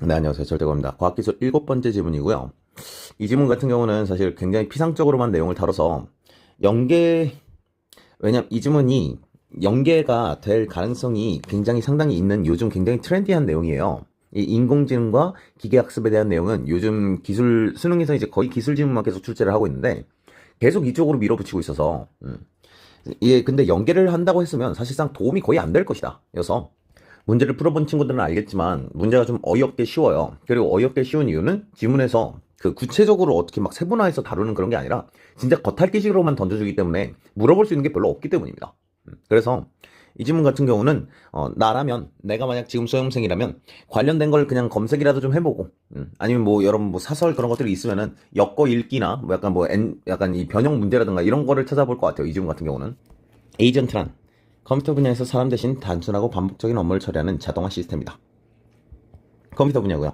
네, 안녕하세요. 절대고입니다. 과학기술 일곱 번째 지문이고요. 이 지문 같은 경우는 사실 굉장히 피상적으로만 내용을 다뤄서 연계, 왜냐면 이 지문이 연계가 될 가능성이 굉장히 상당히 있는 요즘 굉장히 트렌디한 내용이에요. 이 인공지능과 기계학습에 대한 내용은 요즘 기술, 수능에서 이제 거의 기술 지문만 계속 출제를 하고 있는데 계속 이쪽으로 밀어붙이고 있어서, 음. 예, 근데 연계를 한다고 했으면 사실상 도움이 거의 안 될 것이다. 여서 문제를 풀어본 친구들은 알겠지만 문제가 좀 어이없게 쉬워요. 그리고 어이없게 쉬운 이유는 지문에서 그 구체적으로 어떻게 막 세분화해서 다루는 그런 게 아니라 진짜 겉핥기식으로만 던져주기 때문에 물어볼 수 있는 게 별로 없기 때문입니다. 음, 그래서 이 지문 같은 경우는 어, 나라면 내가 만약 지금 수험생이라면 관련된 걸 그냥 검색이라도 좀 해보고 음, 아니면 뭐 여러분 뭐 사설 그런 것들이 있으면은 엮어 읽기나 뭐 약간 뭐 N, 약간 이 변형 문제라든가 이런 거를 찾아볼 것 같아요. 이 지문 같은 경우는 에이전트란 컴퓨터 분야에서 사람 대신 단순하고 반복적인 업무를 처리하는 자동화 시스템이다. 컴퓨터 분야고요.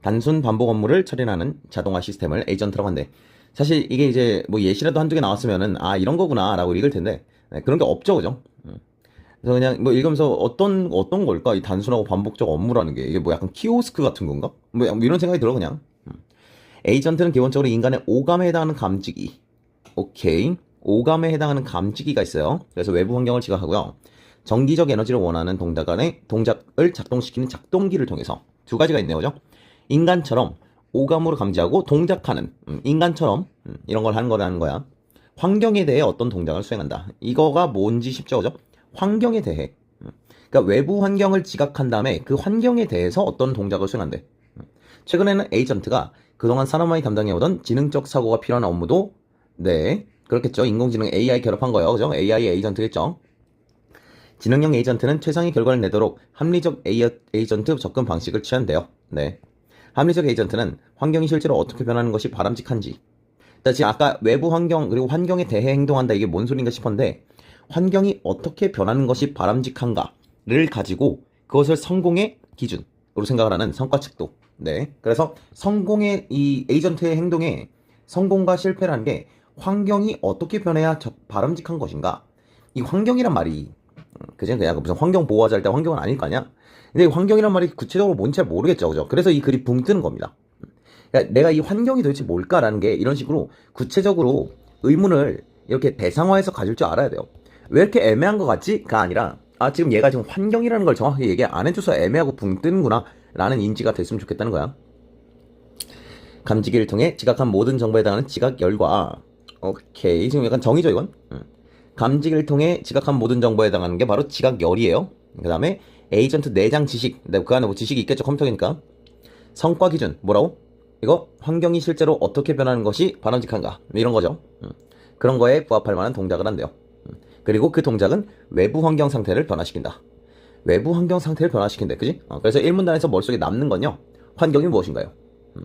단순 반복 업무를 처리하는 자동화 시스템을 에이전트라고 한대. 사실 이게 이제 뭐 예시라도 한두 개 나왔으면은 아 이런 거구나라고 읽을 텐데 네, 그런 게 없죠, 그죠? 음. 그래서 그냥 뭐 읽으면서 어떤 어떤 걸까 이 단순하고 반복적 업무라는 게 이게 뭐 약간 키오스크 같은 건가? 뭐 이런 생각이 들어 그냥. 음. 에이전트는 기본적으로 인간의 오감에 해당하는 감지기. 오케이. 오감에 해당하는 감지기가 있어요. 그래서 외부 환경을 지각하고요. 정기적 에너지를 원하는 동작 간의 동작을 작동시키는 작동기를 통해서 두 가지가 있네요. 그죠? 인간처럼 오감으로 감지하고 동작하는 음, 인간처럼 음, 이런 걸 하는 거라는 거야. 환경에 대해 어떤 동작을 수행한다. 이거가 뭔지 쉽죠, 그죠? 환경에 대해. 음, 그러니까 외부 환경을 지각한 다음에 그 환경에 대해서 어떤 동작을 수행한대. 음, 최근에는 에이전트가 그동안 사람만이 담당해오던 지능적 사고가 필요한 업무도 네 그렇겠죠. 인공지능 AI 결합한 거예요. 그죠? AI 에이전트겠죠. 지능형 에이전트는 최상의 결과를 내도록 합리적 에이, 에이전트 접근 방식을 취한대요. 네. 합리적 에이전트는 환경이 실제로 어떻게 변하는 것이 바람직한지. 자, 지금 아까 외부 환경 그리고 환경에 대해 행동한다 이게 뭔 소린가 싶었는데 환경이 어떻게 변하는 것이 바람직한가를 가지고 그것을 성공의 기준으로 생각을 하는 성과 측도. 네. 그래서 성공의 이 에이전트의 행동에 성공과 실패라는 게 환경이 어떻게 변해야 바람직한 것인가? 이 환경이란 말이 그죠? 그냥 무슨 환경 보호하자 할 때 환경은 아닐 거 아니야? 근데 환경이란 말이 구체적으로 뭔지 잘 모르겠죠, 그죠? 그래서 이 글이 붕 뜨는 겁니다. 그러니까 내가 이 환경이 도대체 뭘까라는 게 이런 식으로 구체적으로 의문을 이렇게 대상화해서 가질 줄 알아야 돼요. 왜 이렇게 애매한 것 같지?가 아니라 아 지금 얘가 지금 환경이라는 걸 정확하게 얘기 안 해줘서 애매하고 붕 뜨는구나 라는 인지가 됐으면 좋겠다는 거야. 감지기를 통해 지각한 모든 정보에 해당하는 지각 열과 오케이 지금 약간 정의죠 이건 음. 감지기를 통해 지각한 모든 정보에 해당하는 게 바로 지각열이에요 그 다음에 에이전트 내장 지식 네, 그 안에 뭐 지식이 있겠죠 컴퓨터니까 성과 기준 뭐라고? 이거 환경이 실제로 어떻게 변하는 것이 바람직한가 이런 거죠 음. 그런 거에 부합할 만한 동작을 한대요 음. 그리고 그 동작은 외부 환경 상태를 변화시킨다 외부 환경 상태를 변화시킨대 그지? 어, 그래서 1문단에서 머릿속에 남는 건요 환경이 무엇인가요? 음.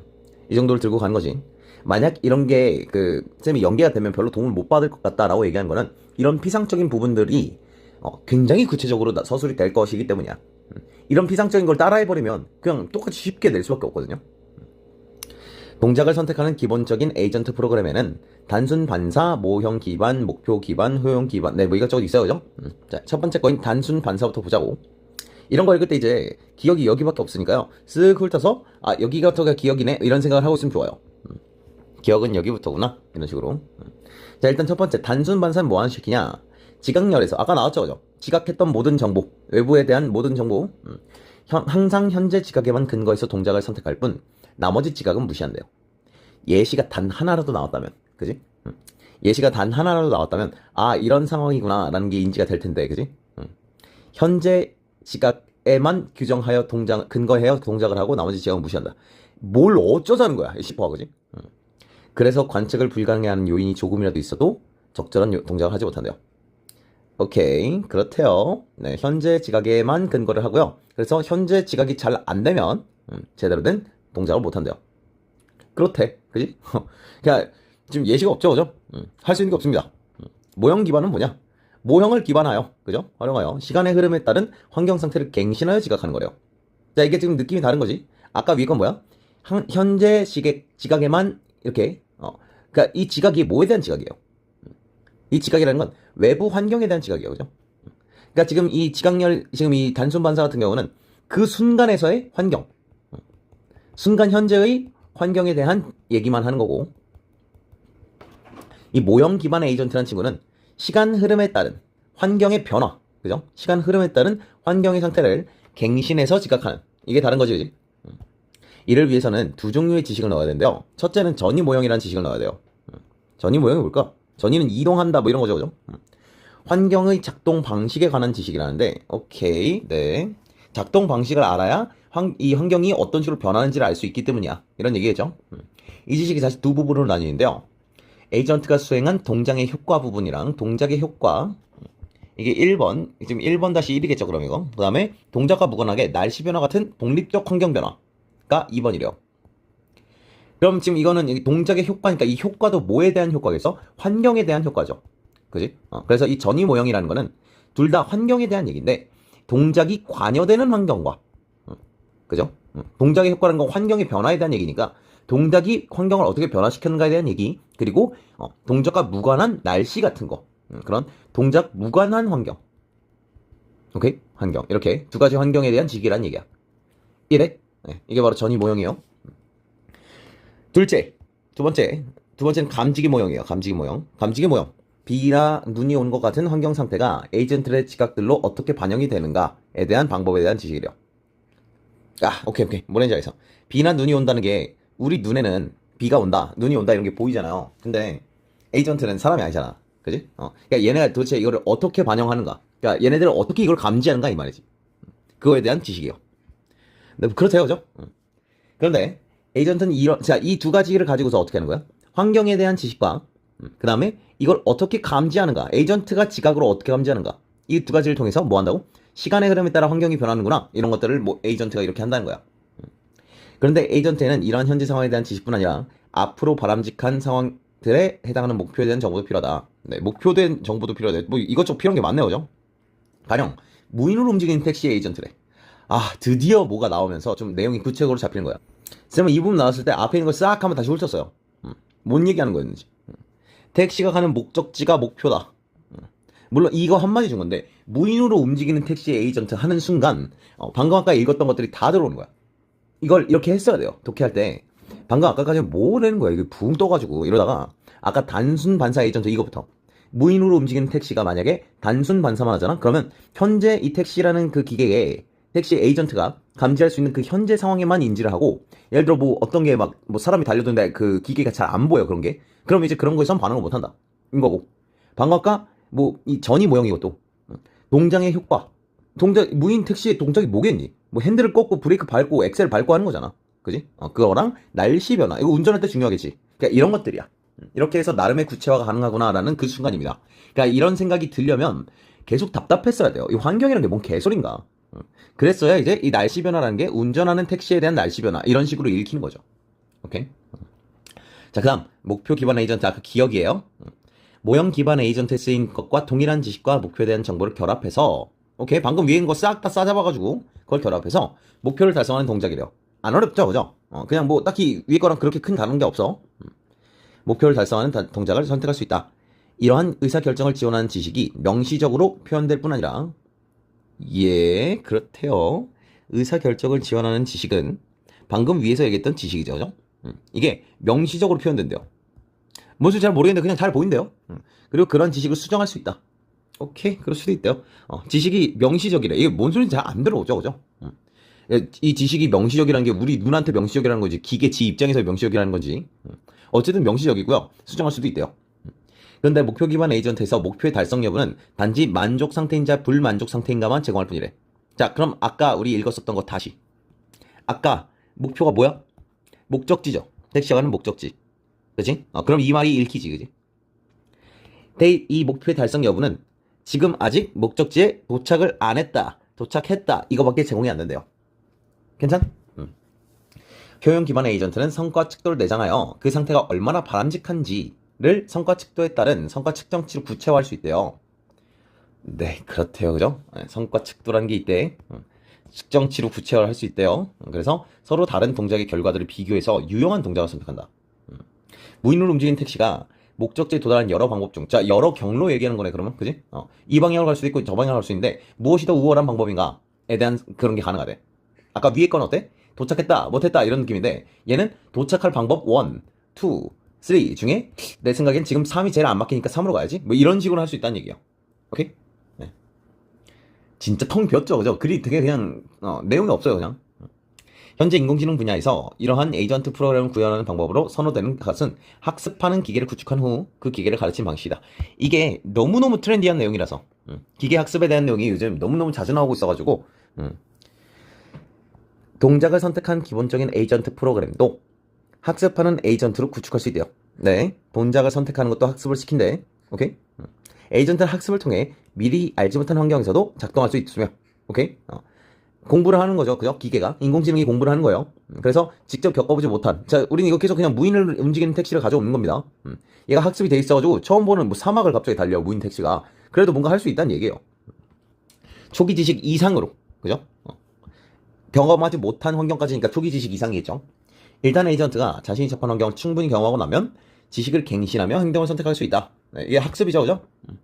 이 정도를 들고 가는 거지 만약 이런 게 그 쌤이 연계가 되면 별로 도움을 못 받을 것 같다라고 얘기한 거는 이런 피상적인 부분들이 어, 굉장히 구체적으로 서술이 될 것이기 때문이야. 음. 이런 피상적인 걸 따라해버리면 그냥 똑같이 쉽게 낼 수밖에 없거든요. 음. 동작을 선택하는 기본적인 에이전트 프로그램에는 단순 반사, 모형 기반, 목표 기반, 효용 기반, 네, 뭐 이것저것 있어요, 그죠? 음. 자, 첫 번째 거인 단순 반사부터 보자고. 이런 거 읽을 때 이제 기억이 여기밖에 없으니까요. 쓱 훑어서, 아, 여기가 더 기억이네? 이런 생각을 하고 있으면 좋아요. 기억은 여기부터구나. 이런 식으로. 자, 일단 첫 번째, 단순 반사는 뭐 하는 식이냐? 지각열에서, 아까 나왔죠, 그죠? 지각했던 모든 정보, 외부에 대한 모든 정보, 음. 현, 항상 현재 지각에만 근거해서 동작을 선택할 뿐, 나머지 지각은 무시한대요. 예시가 단 하나라도 나왔다면, 그지? 음. 예시가 단 하나라도 나왔다면, 아, 이런 상황이구나, 라는 게 인지가 될 텐데, 그지? 음. 현재 지각에만 규정하여 동작, 근거하여 동작을 하고 나머지 지각은 무시한다. 뭘 어쩌자는 거야, 싶어, 그지? 그래서 관측을 불가능해 하는 요인이 조금이라도 있어도 적절한 동작을 하지 못한대요. 오케이. 그렇대요. 네, 현재 지각에만 근거를 하고요. 그래서 현재 지각이 잘 안 되면 음, 제대로 된 동작을 못 한대요. 그렇대. 그지? 그냥 지금 예시가 없죠. 그죠? 음, 할수 있는 게 없습니다. 음, 모형 기반은 뭐냐? 모형을 기반하여, 그죠? 활용하여 시간의 흐름에 따른 환경 상태를 갱신하여 지각하는 거래요. 자, 이게 지금 느낌이 다른 거지. 아까 위건 뭐야? 현재 지각, 지각에만 이렇게 그러니까 이 지각이 뭐에 대한 지각이에요? 이 지각이라는 건 외부 환경에 대한 지각이에요. 그죠? 그러니까 지금 이 지각열, 지금 이 단순 반사 같은 경우는 그 순간에서의 환경. 순간 현재의 환경에 대한 얘기만 하는 거고 이 모형 기반의 에이전트라는 친구는 시간 흐름에 따른 환경의 변화, 그죠? 시간 흐름에 따른 환경의 상태를 갱신해서 지각하는 이게 다른 거지, 그지? 음. 이를 위해서는 두 종류의 지식을 넣어야 되는데요. 첫째는 전이 모형이라는 지식을 넣어야 돼요. 음. 전이 모형이 뭘까? 전이는 이동한다 뭐 이런 거죠, 그죠? 음. 환경의 작동 방식에 관한 지식이라는데, 오케이, 네. 작동 방식을 알아야 환, 이 환경이 어떤 식으로 변하는지를 알 수 있기 때문이야. 이런 얘기겠죠? 음. 이 지식이 사실 두 부분으로 나뉘는데요. 에이전트가 수행한 동작의 효과 부분이랑 동작의 효과 이게 1번 지금 1번 다시 1이겠죠 그럼 이거 그 다음에 동작과 무관하게 날씨 변화 같은 독립적 환경 변화가 2번이래요 그럼 지금 이거는 이 동작의 효과니까 이 효과도 뭐에 대한 효과겠어? 환경에 대한 효과죠. 그지? 어, 그래서 이 전이 모형이라는 거는 둘 다 환경에 대한 얘기인데 동작이 관여되는 환경과 어, 그죠? 어, 동작의 효과라는 건 환경의 변화에 대한 얘기니까 동작이 환경을 어떻게 변화시켰는가에 대한 얘기 그리고 어, 동작과 무관한 날씨 같은 거 음, 그런 동작 무관한 환경. 오케이? 환경. 이렇게 두 가지 환경에 대한 지식이란 얘기야. 이래? 네, 이게 바로 전이 모형이에요 둘째 두 번째 두 번째는 감지기 모형이에요 감지기 모형 감지기 모형 비나 눈이 온 것 같은 환경 상태가 에이전트의 지각들로 어떻게 반영이 되는가에 대한 방법에 대한 지식이래요 아 오케이 오케이 뭐라는지 알겠어 비나 눈이 온다는 게 우리 눈에는 비가 온다, 눈이 온다 이런 게 보이잖아요. 근데 에이전트는 사람이 아니잖아. 그지? 어. 그러니까 얘네가 도대체 이거를 어떻게 반영하는가? 그러니까 얘네들은 어떻게 이걸 감지하는가 이 말이지. 그거에 대한 지식이에요. 네, 그렇대요, 그죠? 어. 그런데 에이전트는 이런, 자, 이 두 가지를 가지고서 어떻게 하는 거야? 환경에 대한 지식과, 그 다음에 이걸 어떻게 감지하는가? 에이전트가 지각으로 어떻게 감지하는가? 이 두 가지를 통해서 뭐 한다고? 시간의 흐름에 따라 환경이 변하는구나. 이런 것들을 뭐 에이전트가 이렇게 한다는 거야. 그런데 에이전트에는 이러한 현재 상황에 대한 지식뿐 아니라 앞으로 바람직한 상황들에 해당하는 목표에 대한 정보도 필요하다. 네, 목표된 정보도 필요하다. 뭐 이것저것 필요한 게 많네요, 그죠? 가령 무인으로 움직이는 택시 에이전트래. 아, 드디어 뭐가 나오면서 좀 내용이 구체적으로 잡히는 거야. 쌤은 이 부분 나왔을 때 앞에 있는 걸 싹 한번 다시 훑었어요. 음, 뭔 얘기하는 거였는지. 음. 택시가 가는 목적지가 목표다. 음. 물론 이거 한마디 준 건데 무인으로 움직이는 택시 에이전트 하는 순간 어, 방금 아까 읽었던 것들이 다 들어오는 거야. 이걸 이렇게 했어야 돼요. 독해할 때. 방금 아까까지 뭐라는 거야. 이게 붕 떠가지고 이러다가 아까 단순 반사 에이전트 이거부터 무인으로 움직이는 택시가 만약에 단순 반사만 하잖아. 그러면 현재 이 택시라는 그 기계에 택시 에이전트가 감지할 수 있는 그 현재 상황에만 인지를 하고 예를 들어 뭐 어떤 게 막 뭐 사람이 달려드는데 그 기계가 잘 안 보여 그런 게 그럼 이제 그런 거에선 반응을 못 한다. 인 거고. 아까 뭐이 전이 모형 이 것도 동장의 효과. 동작 무인 택시의 동작이 뭐겠니? 뭐 핸들을 꺾고 브레이크 밟고 엑셀 밟고 하는 거잖아. 그지? 어, 그거랑 날씨 변화. 이거 운전할 때 중요하겠지. 그러니까 이런 것들이야. 음, 이렇게 해서 나름의 구체화가 가능하구나라는 그 순간입니다. 그러니까 이런 생각이 들려면 계속 답답했어야 돼요. 이 환경이라는 게뭔 개소린가. 음, 그랬어야 이제 이 날씨 변화라는 게 운전하는 택시에 대한 날씨 변화 이런 식으로 읽히는 거죠. 오케이. 음. 자, 그다음 목표 기반 에이전트 아까 기억이에요. 모형 기반 에이전트에 쓰인 것과 동일한 지식과 목표에 대한 정보를 결합해서 오케이 방금 위에 있는 거 싹 다 싸잡아가지고 그걸 결합해서 목표를 달성하는 동작이래요. 안 어렵죠, 그죠? 어, 그냥 뭐 딱히 위에 거랑 그렇게 큰 다른 게 없어. 음. 목표를 달성하는 다, 동작을 선택할 수 있다. 이러한 의사 결정을 지원하는 지식이 명시적으로 표현될 뿐 아니라 예 그렇대요. 의사 결정을 지원하는 지식은 방금 위에서 얘기했던 지식이죠, 그죠? 음, 이게 명시적으로 표현된대요. 뭔지 잘 모르겠는데 그냥 잘 보인대요. 음, 그리고 그런 지식을 수정할 수 있다. 오케이 그럴 수도 있대요. 어, 지식이 명시적이래. 이게 뭔 소리인지 잘 안 들어오죠, 그죠? 음. 이 지식이 명시적이라는 게 우리 눈한테 명시적이라는 거지 기계 지 입장에서 명시적이라는 건지 음. 어쨌든 명시적이고요. 수정할 수도 있대요. 음. 그런데 목표 기반 에이전트에서 목표의 달성 여부는 단지 만족 상태인자 불만족 상태인가만 제공할 뿐이래. 자, 그럼 아까 우리 읽었었던 거 다시. 아까 목표가 뭐야? 목적지죠. 택시가 가는 목적지. 그지? 어, 그럼 이 말이 읽히지, 그지? 이 목표의 달성 여부는 지금 아직 목적지에 도착을 안 했다, 도착했다, 이거밖에 제공이 안 된대요. 괜찮? 음. 효용 기반의 에이전트는 성과 측도를 내장하여 그 상태가 얼마나 바람직한지 를 성과 측도에 따른 성과 측정치로 구체화할 수 있대요. 네, 그렇대요. 그죠? 네, 성과 측도라는 게 있대. 음. 측정치로 구체화를 할 수 있대요. 음, 그래서 서로 다른 동작의 결과들을 비교해서 유용한 동작을 선택한다. 음. 무인으로 움직이는 택시가 목적지에 도달하는 여러 방법 중, 자, 여러 경로 얘기하는 거네, 그러면. 그지? 어, 이 방향으로 갈 수도 있고, 저 방향으로 갈 수 있는데, 무엇이 더 우월한 방법인가에 대한 그런 게 가능하대. 아까 위에 건 어때? 도착했다, 못했다 이런 느낌인데 얘는 도착할 방법 1, 2, 3 중에 내 생각엔 지금 3이 제일 안 막히니까 3으로 가야지. 뭐 이런 식으로 할 수 있다는 얘기예요. 오케이? 네. 진짜 텅 비었죠, 그죠? 글이 되게 그냥 어, 내용이 없어요, 그냥. 현재 인공지능 분야에서 이러한 에이전트 프로그램을 구현하는 방법으로 선호되는 것은 학습하는 기계를 구축한 후 그 기계를 가르치는 방식이다. 이게 너무너무 트렌디한 내용이라서 음, 기계 학습에 대한 내용이 요즘 너무너무 자주 나오고 있어가지고 음. 동작을 선택한 기본적인 에이전트 프로그램도 학습하는 에이전트로 구축할 수 있대요. 네, 동작을 선택하는 것도 학습을 시킨대. 오케이? 음. 에이전트는 학습을 통해 미리 알지 못한 환경에서도 작동할 수 있으며, 오케이? 어. 공부를 하는 거죠. 그죠? 기계가. 인공지능이 공부를 하는 거예요. 음, 그래서 직접 겪어보지 못한. 자, 우리는 이거 계속 그냥 무인을 움직이는 택시를 가져오는 겁니다. 음, 얘가 학습이 돼 있어가지고 처음 보는 뭐 사막을 갑자기 달려, 무인 택시가. 그래도 뭔가 할 수 있다는 얘기예요. 초기 지식 이상으로. 그죠? 어. 경험하지 못한 환경까지니까 초기 지식 이상이겠죠. 일단 에이전트가 자신이 접한 환경을 충분히 경험하고 나면 지식을 갱신하며 행동을 선택할 수 있다. 네, 이게 학습이죠, 그죠? 음.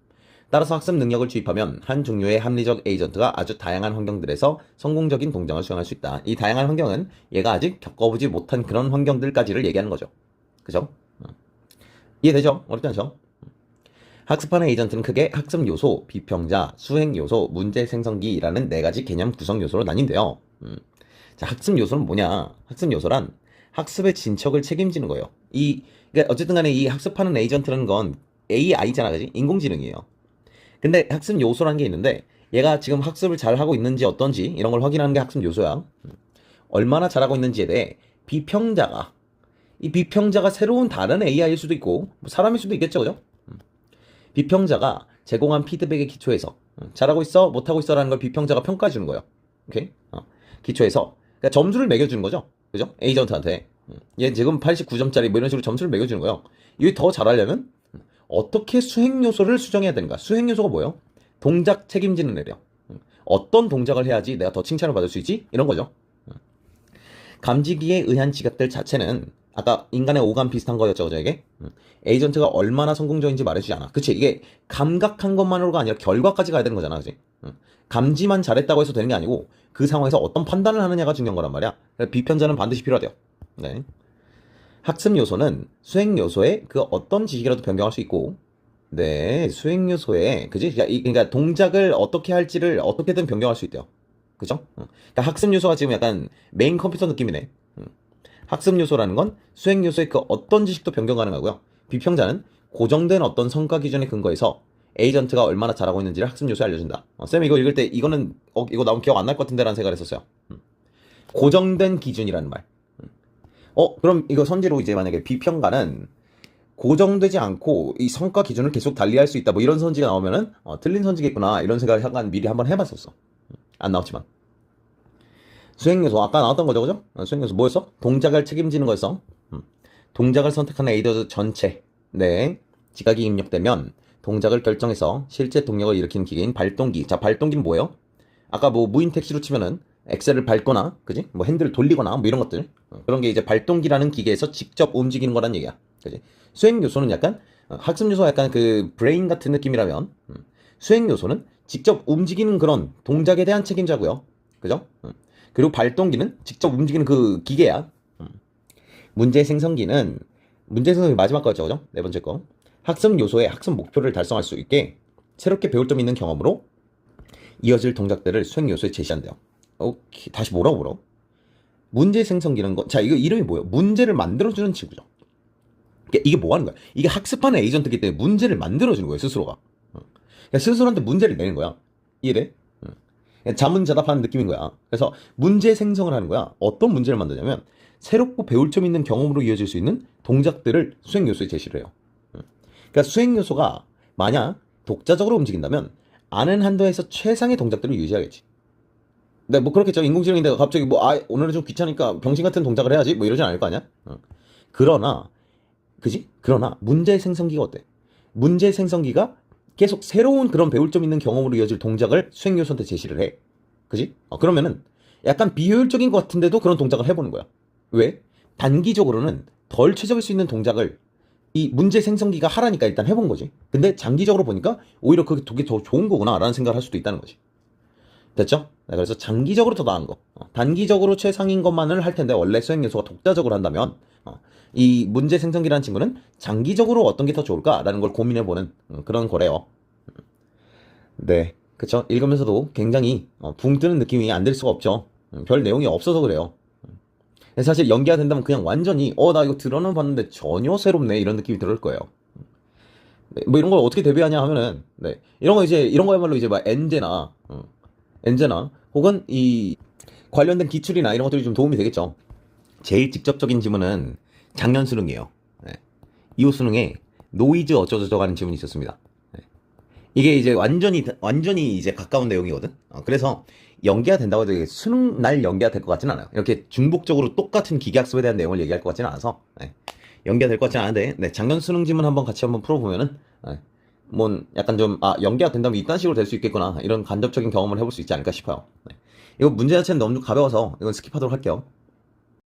따라서 학습 능력을 주입하면 한 종류의 합리적 에이전트가 아주 다양한 환경들에서 성공적인 동작을 수행할 수 있다. 이 다양한 환경은 얘가 아직 겪어보지 못한 그런 환경들까지를 얘기하는 거죠. 그죠? 음. 이해되죠? 어렵지 않죠? 학습하는 에이전트는 크게 학습 요소, 비평자, 수행 요소, 문제 생성기라는 네 가지 개념 구성 요소로 나뉜대요. 음. 자, 학습 요소는 뭐냐? 학습 요소란 학습의 진척을 책임지는 거예요. 이, 그러니까 어쨌든 간에 이 학습하는 에이전트라는 건 AI잖아, 그지? 인공지능이에요. 근데 학습 요소라는 게 있는데 얘가 지금 학습을 잘 하고 있는지 어떤지 이런 걸 확인하는 게 학습 요소야. 음. 얼마나 잘하고 있는지에 대해 비평자가 이 비평자가 새로운 다른 AI일 수도 있고 뭐 사람일 수도 있겠죠, 그죠? 음. 비평자가 제공한 피드백의 기초에서 음, 잘하고 있어, 못하고 있어라는 걸 비평자가 평가해 주는 거예요. 오케이? 어. 기초에서 그러니까 점수를 매겨 주는 거죠, 그죠? 에이전트한테 음. 얘 지금 89점짜리 뭐 이런 식으로 점수를 매겨주는 거예요. 이게 더 잘하려면 어떻게 수행 요소를 수정해야 되는가? 수행 요소가 뭐예요? 동작 책임지는 애래요. 어떤 동작을 해야지 내가 더 칭찬을 받을 수 있지? 이런 거죠. 감지기에 의한 지각들 자체는 아까 인간의 오감 비슷한 거였죠, 그죠, 이게? 에이전트가 얼마나 성공적인지 말해주지 않아. 그치? 이게 감각한 것만으로가 아니라 결과까지 가야 되는 거잖아, 그지? 감지만 잘했다고 해서 되는 게 아니고 그 상황에서 어떤 판단을 하느냐가 중요한 거란 말이야. 비편자는 반드시 필요하대요. 네. 학습 요소는 수행 요소의 그 어떤 지식이라도 변경할 수 있고, 네, 수행 요소에, 그지? 그러니까, 이- 그러니까 동작을 어떻게 할지를 어떻게든 변경할 수 있대요. 그죠? 어. 그러니까 학습 요소가 지금 약간 메인 컴퓨터 느낌이네. 음. 학습 요소라는 건 수행 요소의 그 어떤 지식도 변경 가능하고요. 비평자는 고정된 어떤 성과 기준에 근거해서 에이전트가 얼마나 잘하고 있는지를 학습 요소에 알려준다. 어, 쌤 이거 읽을 때 이거는 어, 이거 나오면 기억 안 날 것 같은데 라는 생각을 했었어요. 음. 고정된 기준이라는 말. 어, 그럼 이거 선지로 이제 만약에 비평가는 고정되지 않고 이 성과 기준을 계속 달리할 수 있다. 뭐 이런 선지가 나오면은 어, 틀린 선지겠구나. 이런 생각을 잠깐 미리 한번 해봤었어. 안 나왔지만. 수행 요소 아까 나왔던 거죠, 그죠? 어, 수행 요소 뭐였어? 동작을 책임지는 거였어. 음. 동작을 선택하는 에이더 전체. 네. 지각이 입력되면 동작을 결정해서 실제 동력을 일으키는 기계인 발동기. 자, 발동기는 뭐예요? 아까 뭐 무인 택시로 치면은 엑셀을 밟거나, 그지? 뭐 핸들을 돌리거나, 뭐 이런 것들. 어, 그런 게 이제 발동기라는 기계에서 직접 움직이는 거란 얘기야. 그지? 수행 요소는 약간, 어, 학습 요소가 약간 그 브레인 같은 느낌이라면, 음, 수행 요소는 직접 움직이는 그런 동작에 대한 책임자고요. 그죠? 음. 그리고 발동기는 직접 움직이는 그 기계야. 음. 문제 생성기는, 문제 생성기 마지막 거였죠, 그죠? 네 번째 거. 학습 요소의 학습 목표를 달성할 수 있게 새롭게 배울 점 있는 경험으로 이어질 동작들을 수행 요소에 제시한대요. 오케이. 다시 뭐라고 뭐라고? 문제 생성기는 거. 자, 이거 이름이 뭐예요? 문제를 만들어주는 친구죠. 이게, 이게 뭐 하는 거야? 이게 학습하는 에이전트이기 때문에 문제를 만들어주는 거예요, 스스로가. 어. 그러니까 스스로한테 문제를 내는 거야. 이해돼? 어. 그냥 자문자답하는 느낌인 거야. 그래서 문제 생성을 하는 거야. 어떤 문제를 만드냐면, 새롭고 배울 점 있는 경험으로 이어질 수 있는 동작들을 수행 요소에 제시를 해요. 어. 그러니까 수행 요소가 만약 독자적으로 움직인다면, 아는 한도에서 최상의 동작들을 유지하겠지. 네, 뭐 그렇겠죠. 인공지능인데 갑자기 뭐, 아, 오늘은 좀 귀찮으니까 병신 같은 동작을 해야지. 뭐 이러진 않을 거 아니야? 어. 그러나, 그지? 그러나, 문제 생성기가 어때? 문제 생성기가 계속 새로운 그런 배울 점 있는 경험으로 이어질 동작을 수행 요소한테 제시를 해. 그지? 어, 그러면은 약간 비효율적인 것 같은데도 그런 동작을 해보는 거야. 왜? 단기적으로는 덜 최적일 수 있는 동작을 이 문제 생성기가 하라니까 일단 해본 거지. 근데 장기적으로 보니까 오히려 그게 더 좋은 거구나라는 생각을 할 수도 있다는 거지. 됐죠? 네, 그래서 장기적으로 더 나은 거. 어, 단기적으로 최상인 것만을 할 텐데 원래 수행 요소가 독자적으로 한다면 어, 이 문제 생성기라는 친구는 장기적으로 어떤 게 더 좋을까라는 걸 고민해보는 음, 그런 거래요. 네, 그쵸. 읽으면서도 굉장히 어, 붕 뜨는 느낌이 안 들 수가 없죠. 음, 별 내용이 없어서 그래요. 음. 사실 연기가 된다면 그냥 완전히 어 나 이거 들어는 봤는데 전혀 새롭네 이런 느낌이 들을 거예요. 네, 뭐 이런 걸 어떻게 대비하냐 하면은 네, 이런 거 이제 이런 거야말로 이제 막 엔제나 어, 엔제나 혹은 이 관련된 기출이나 이런 것들이 좀 도움이 되겠죠. 제일 직접적인 지문은 작년 수능이에요. 네. 이후 수능에 노이즈 어쩌저쩌고 하는 지문이 있었습니다. 네. 이게 이제 완전히 완전히 이제 가까운 내용이거든. 어, 그래서 연계가 된다고 해도 수능 날 연계가 될 것 같지는 않아요. 이렇게 중복적으로 똑같은 기계학습에 대한 내용을 얘기할 것 같지는 않아서 네. 연계가 될 것 같지는 않은데 네, 작년 수능 지문 한번 같이 한번 풀어보면은 네. 뭐 약간 좀 아 연계가 된다면 이딴 식으로 될 수 있겠구나 이런 간접적인 경험을 해볼 수 있지 않을까 싶어요. 네. 이거 문제 자체는 너무 가벼워서 이건 스킵하도록 할게요.